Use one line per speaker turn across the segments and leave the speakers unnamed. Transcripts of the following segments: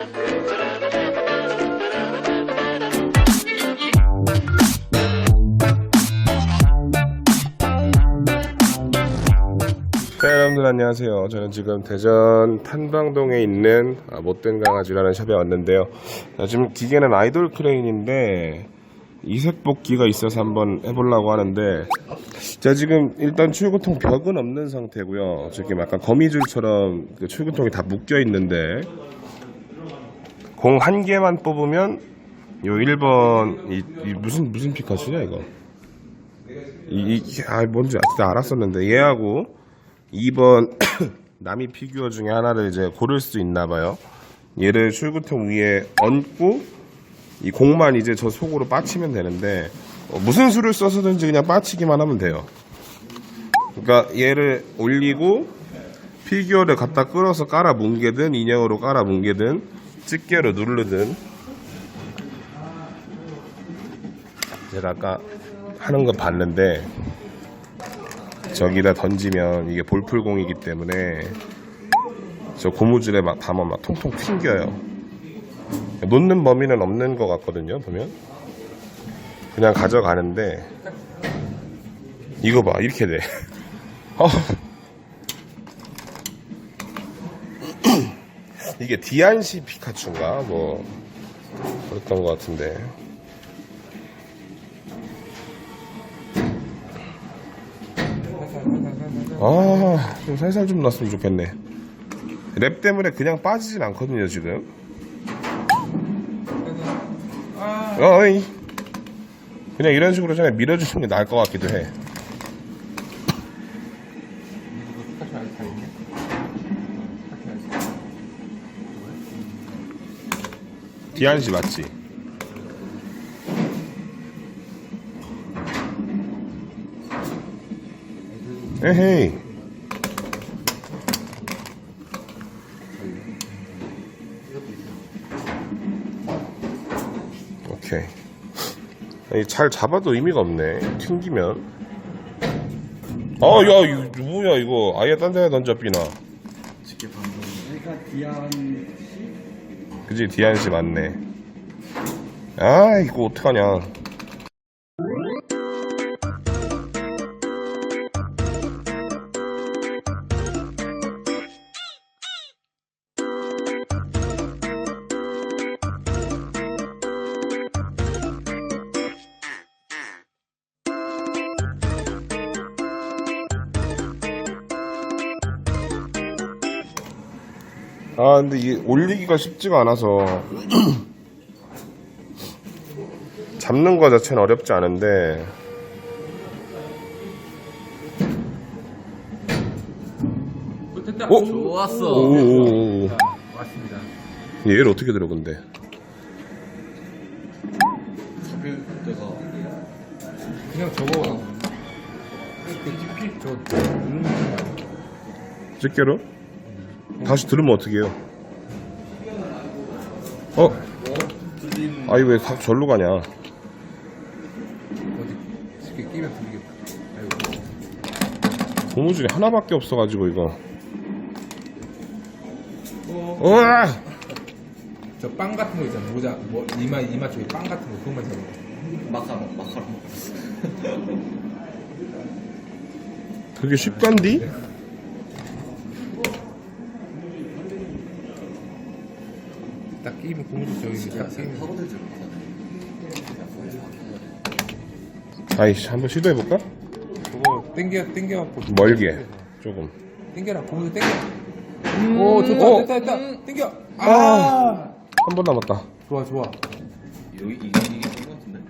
네, 여러분들 안녕하세요. 저는 지금 대전 탄방동에 있는 아, 못된 강아지라는 샵에 왔는데요. 아, 지금 기계는 아이돌 크레인인데 이색 복귀가 있어서 한번 해보려고 하는데 제가 지금 일단 출구통 벽은 없는 상태고요. 지금 약간 거미줄처럼 그 출구통이 다 묶여 있는데 공 한 개만 뽑으면 요 1번 이, 이 무슨 무슨 피카츄냐 이거 이, 이, 아, 뭔지 나 알았었는데, 얘하고 2번 남이 피규어 중에 하나를 이제 고를 수 있나 봐요. 얘를 출구통 위에 얹고, 이 공만 이제 저 속으로 빠치면 되는데, 어, 무슨 수를 써서든지 그냥 빠치기만 하면 돼요. 그러니까 얘를 올리고, 피규어를 갖다 끌어서 깔아 뭉개든, 인형으로 깔아 뭉개든, 집게로 누르든, 제가 아까 하는 거 봤는데 저기다 던지면 이게 볼풀공이기 때문에 저 고무줄에 막 담아 막 통통 튕겨요. 놓는 범위는 없는 것 같거든요. 보면 그냥 가져가는데 이거 봐 이렇게 돼. 어. 이게 디안시 피카츄인가 뭐 그랬던 것 같은데. 아, 좀 살살 좀 났으면 좋겠네. 랩 때문에 그냥 빠지진 않거든요, 지금. 어이. 그냥 이런 식으로 그냥 밀어주는 게 나을 것 같기도 해. 디안 씨 맞지? 에헤이. 오케이. 아니, 잘 잡아도 의미가 없네. 튕기면. 아, 야, 이거 뭐야, 이거. 아예 딴 데에 던져, 삐나.
그러니까 디안
그지, 디안 씨 맞네. 아, 이거 어떡하냐. 아, 근데 이게 올리기가 쉽지가 않아서. 잡는 거 자체는 어렵지 않은데. 오!
좋았어.
오오오.
맞습니다.
얘를 어떻게 들어, 근데?
잡을 때가
그냥 저거 피저거
집게로? 다시 들으면 어떻게 해요? 어? 아이, 왜 가- 절로 가냐?
어디 쉽게 끼면 들리겠다. 아이고.
고무줄이 하나밖에 없어가지고, 이거. 우와!
저 빵 같은 거 있잖아. 모자 뭐 이마 이마 쪽에 빵 같은 거 그것만 잡아.
마카롱 마카롱
그게 쉽간디?
파고들지 못하네
아이씨, 한번 시도해볼까?
그거 땡겨 땡겨 갖고
멀게. 조금.
땡겨라 고무줄 땡겨. 오 좋다
어.
됐다 됐다 땡겨. 아,
아. 한 번 남았다.
좋아 좋아.
여기 이게 이게 것 같은데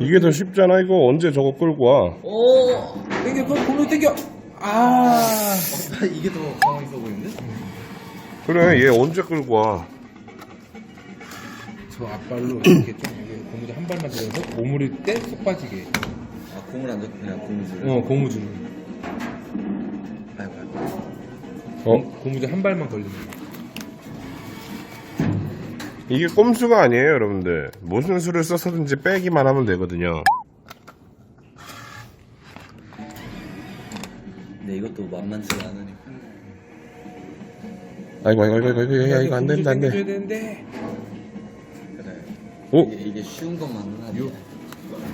이게 더 쉽잖아, 이거. 언제 저거 끌고 와?
오
땡겨 그 고무줄 땡겨. 아
이게 더 가만히 있어 보이는데
그래, 얘 언제 끌고 와?
저 앞발로 이렇게 좀 이게 고무줄 한 발만 들어서 고무를 떼쏙 빠지게.
아 공을 안 잡고 그냥 고무줄
어 고무줄.
아이고 아이고
어?
고무줄 한 발만 걸리는. 거.
이게 꼼수가 아니에요, 여러분들. 무슨 수를 써서든지 빼기만 하면 되거든요.
근데 이것도 만만치가 않으니까
아이고 아이고 아이고 아이고 야 이거 안 된다 안
줘야
돼.
되는데.
그래.
오
이게, 이게 쉬운 것만은 아니야.
요,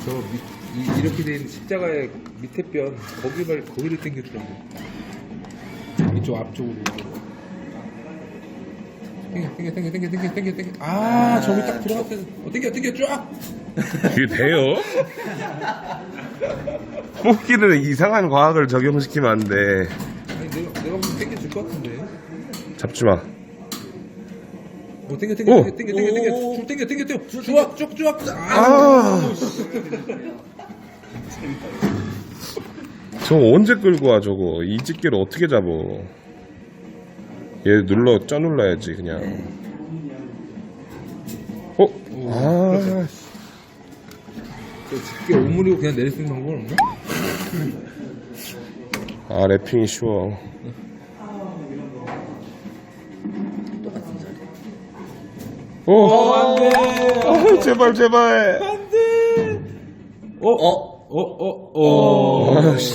저 밑, 이, 이렇게 된 십자가의 밑에 뼈 거기를 거기를 당겨주라고. 이쪽 앞쪽으로. 당겨 당겨 당겨 당겨 당겨 당겨 당겨. 아 저기 딱 들어갔어. 어 당겨 당겨 쫙.
이게 돼요? 뽑기는 이상한 과학을 적용시키면 안 돼.
아니 내가 내가 보면 당겨줄 것 같은데.
잡지 마.
어 당겨 당겨
오!
당겨 당겨 당겨 당겨 쭉 당겨 당겨 당겨 쭉 쭉쭉. 아.
아. 저거 언제 끌고 와 저거 이 집게를 어떻게 잡어? 얘 눌러 쪄 눌러야지 그냥. 어? 아.
저 집게 오므리고 그냥 내릴 수 있는 방법은 없나?
아 랩핑이 쉬워. 오. 안돼. 아, 제발 제발.
어? 어? 어? 어? 어?
아씨.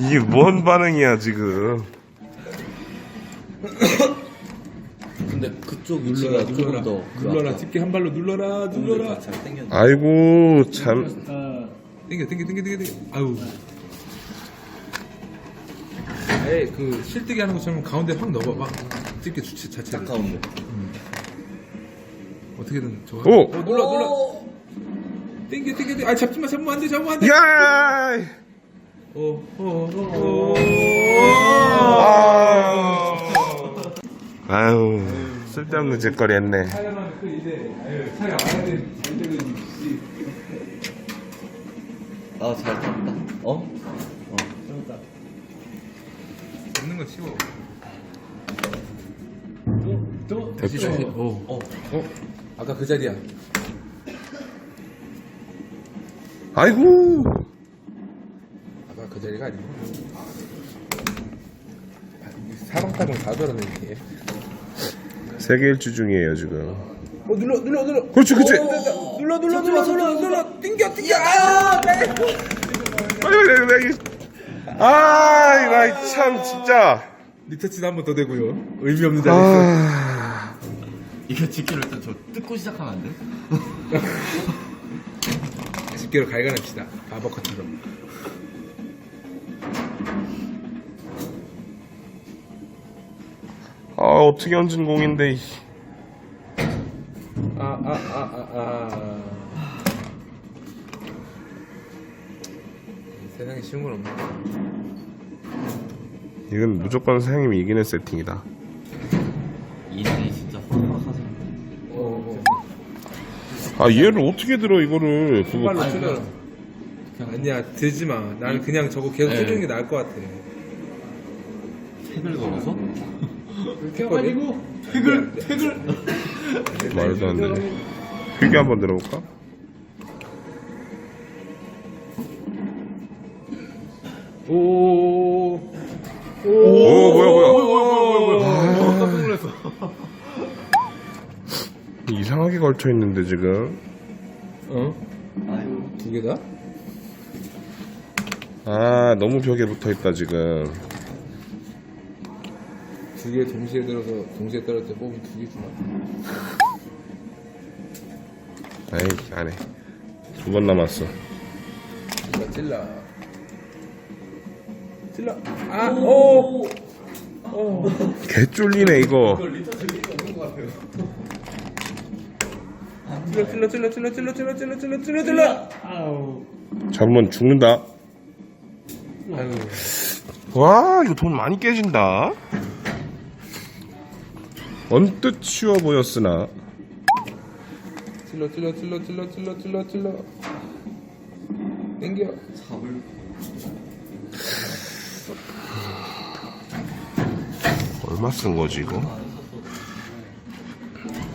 이게 뭔 반응이야 지금?
근데 그쪽
눌러라 눌러라
더. 그
눌러라 집게 한 발로 눌러라 눌러라
잘 당겼네.
아이고 참.
땡겨 땡겨 땡겨 땡겨 땡겨 아유 아예 그 실뜨기 하는 것처럼 가운데 확 넣어봐 집게 주체 자체를
가운데.
어떻게든 저
오!
어, 눌러 눌러 땡겨 땡겨 땡겨 아 잡지 마 잡으면 안돼 잡으면 안돼
야!
어, 어어어
아. 아유 쓸데없는 짓거리 했네.
촬영하면 그 이제 아유 안 해야 되는 잘 되는 씨
아, 잘 탔다. 어?
잡는 건 쉬워
됐죠.
어.
어.
어? 아까 그 자리야
아이고.
아까 그 자리가 아니고 사방 타령 다 이렇게
세계 일주 중이에요 지금.
어 눌러 눌러 눌러
그렇지 그렇지.
눌러 눌러 눌러 눌러 눌러 띵겨 띵겨 아 네.
아이고 내가 아, 나참 진짜.
리터치도 한번 더 되고요 의미 없는 자리
아.
이거 집기를 일단 저 뜯고 시작하면 안 돼?
집게로 갈가냅시다 바버컷처럼
아 어떻게 얹은 공인데. 이.
아아 아 아 아 세상에 쉬운 건 없네
이건 무조건 사장님이 이기는 세팅이다. 아 얘를 어떻게 들어 이거를 그거
빨로 찔러라 아니야 들지 마 나는 그냥 저거 계속
네.
찔르는 게 나을 것 같아
택을 걸어서?
태글이고 태글 태글
말도 안 되네. 크게 한번 들어볼까?
오. 오.
뭐야, 뭐야,
뭐야. 깜짝 놀랐어.
이상하게 걸쳐 있는데 지금.
어?
아유.
두 개다?
아 너무 벽에 붙어 있다 지금.
두 개 동시에 들어서 동시에 떨어질 때 뽑으면 두개 주나?
에이 안해. 두 번 남았어.
찔러, 찔러. 찔러. 아, 오! 오.
개 쫄리네 이거.
찔러, 찔러, 찔러, 찔러, 찔러, 찔러, 찔러, 찔러, 찔러, 찔러.
잡으면 죽는다.
아유.
와 이거 돈 많이 깨진다. 언뜻 쉬워 보였으나
찔러, 찔러, 찔러, 찔러, 찔러, 찔러, 찔러. 땡겨.
잡을.
얼마 쓴 거지 이거?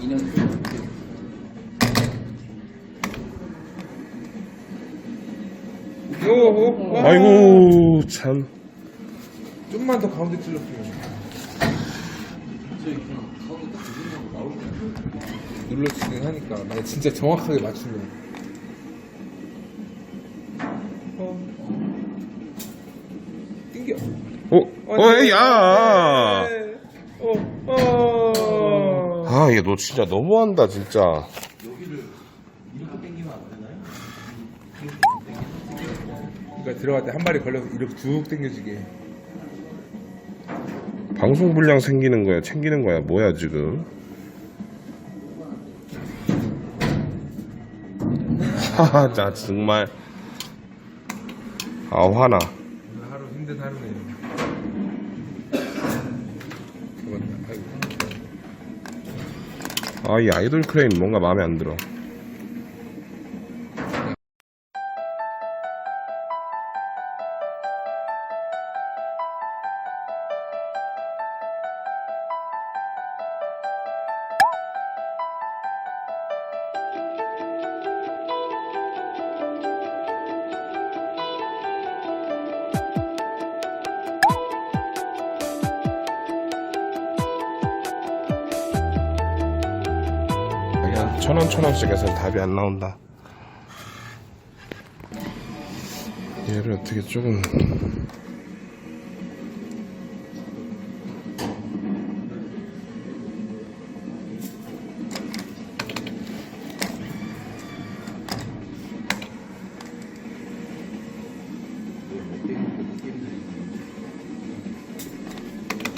2년
오, 오.
아이고 참.
좀만 더 가운데
찔렀어요.
눌러 진행하니까 내가 진짜 정확하게 맞추려고. 어. 땡겨.
어, 어, 어 네. 야. 네. 어, 어. 아, 얘 너 진짜 너무한다 진짜.
들어갈 때 한 마리 걸려서 이렇게 쭉 당겨지게.
방송 분량 생기는 거야, 챙기는 거야, 뭐야, 지금. 하하, 자, 정말. 아, 화나.
오늘 하루 힘든 하루네요. 잡았다. 아이고.
아, 이 아이돌 크레인 뭔가 마음에 안 들어. 천 원, 천 원씩 해서 답이 안 나온다. 얘를 어떻게 조금.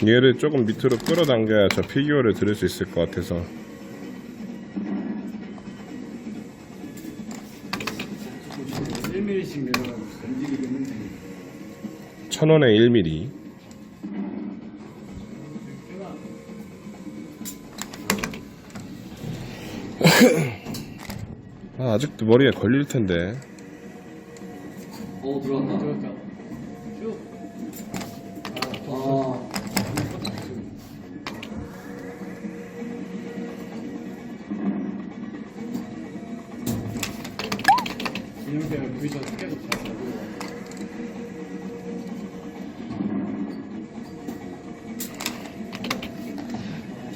얘를 조금 밑으로 끌어당겨야 저 피규어를 들을 수 있을 것 같아서. 천 원에 1mm. 아, 아직도 머리에 걸릴 텐데.
어 들어갔다.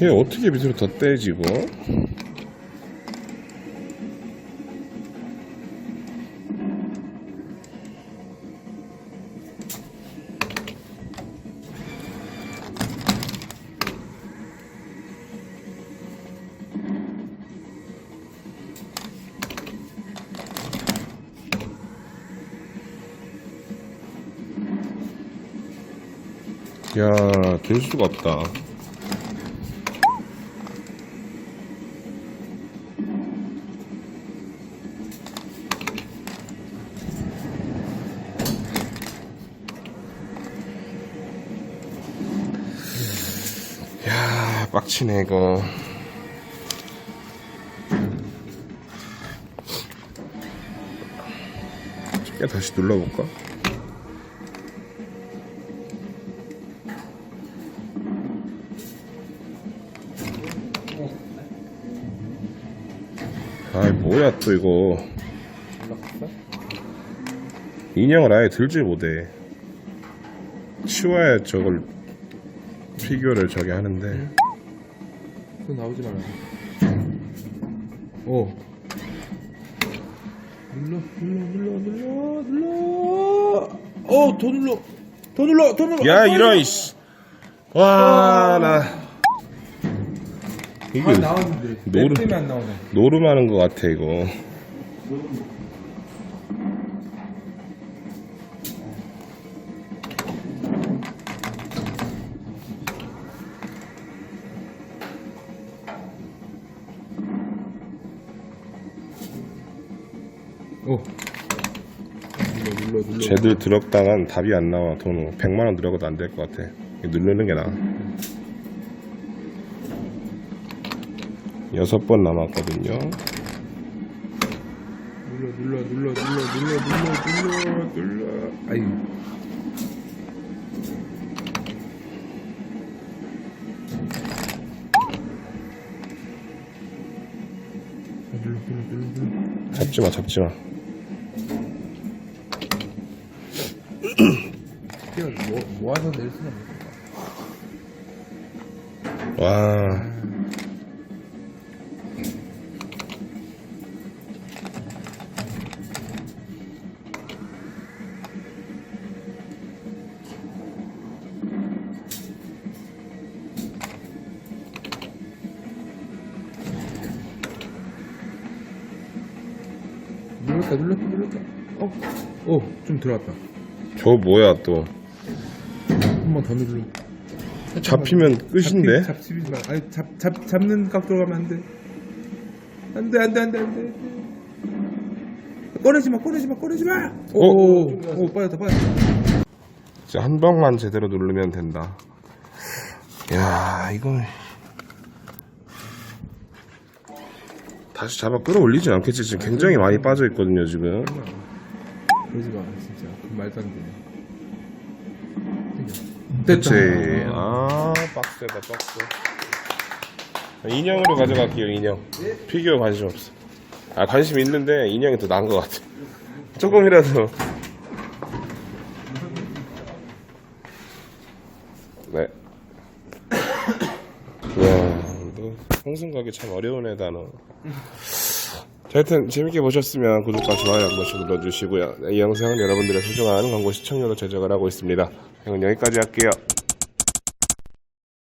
얘 어떻게 밑으로 더 떼지고? 야, 들 수가 없다. 야, 빡치네, 이거. 꽤 다시 눌러볼까? 아이, 뭐야, 또 이거. 인형을 아예 들지 못해. 치워야 저걸, 피규어를 저기 하는데.
손 나오지 마라. 오. 눌러, 눌러, 눌러, 눌러, 눌러. 어, 더 눌러. 더 눌러, 더 눌러.
야,
아,
이런, 이씨. 와, 나. 이게
아, 나왔는데.
노름. 노름하는 것 같아, 이거. 쟤들 들었다간 답이 안 나와. 돈 100만원 들어가도 안 될 것 같아. 누르는 게 나아. 여섯 번 남았거든요.
눌러, 눌러, 눌러, 눌러, 눌러, 눌러, 눌러, 눌러. 아이. 눌러, 눌러, 눌러, 눌러.
잡지 마, 잡지 마.
모아서 낼 수는 없을 것 같아.
와.
눌렀다 눌렀다 어, 눌렀다 어어좀 들어왔다
저 뭐야 또
눌러
잡히면 끝인데?
잡히, 잡히지 마. 아니 잡, 잡, 잡는 각도로 가면 안 돼. 안 돼 안 돼 안 돼 안 돼. 꺼내지 마 꺼내지 마 꺼내지 마!
어?
오, 오 빠졌다 빠졌다.
이제 한 방만 제대로 누르면 된다. 야 이거. 다시 잡아 끌어올리진 않겠지? 지금 굉장히 많이 빠져 있거든요 지금.
그러지 마 진짜. 그건 말도 안 돼
그치. 아 빡세다 빡세 인형으로 가져갈게요 인형. 피규어 관심 없어. 아 관심 있는데 인형이 더 나은 것 같아. 조금이라도. 네. 이야 너 홍승 가기 참 어려운 애다 너. 자, 하여튼 재밌게 보셨으면 구독과 좋아요 한 번씩 눌러주시고요. 이 영상은 여러분들의 소중한 광고 시청료로 제작을 하고 있습니다 형은 여기까지 할게요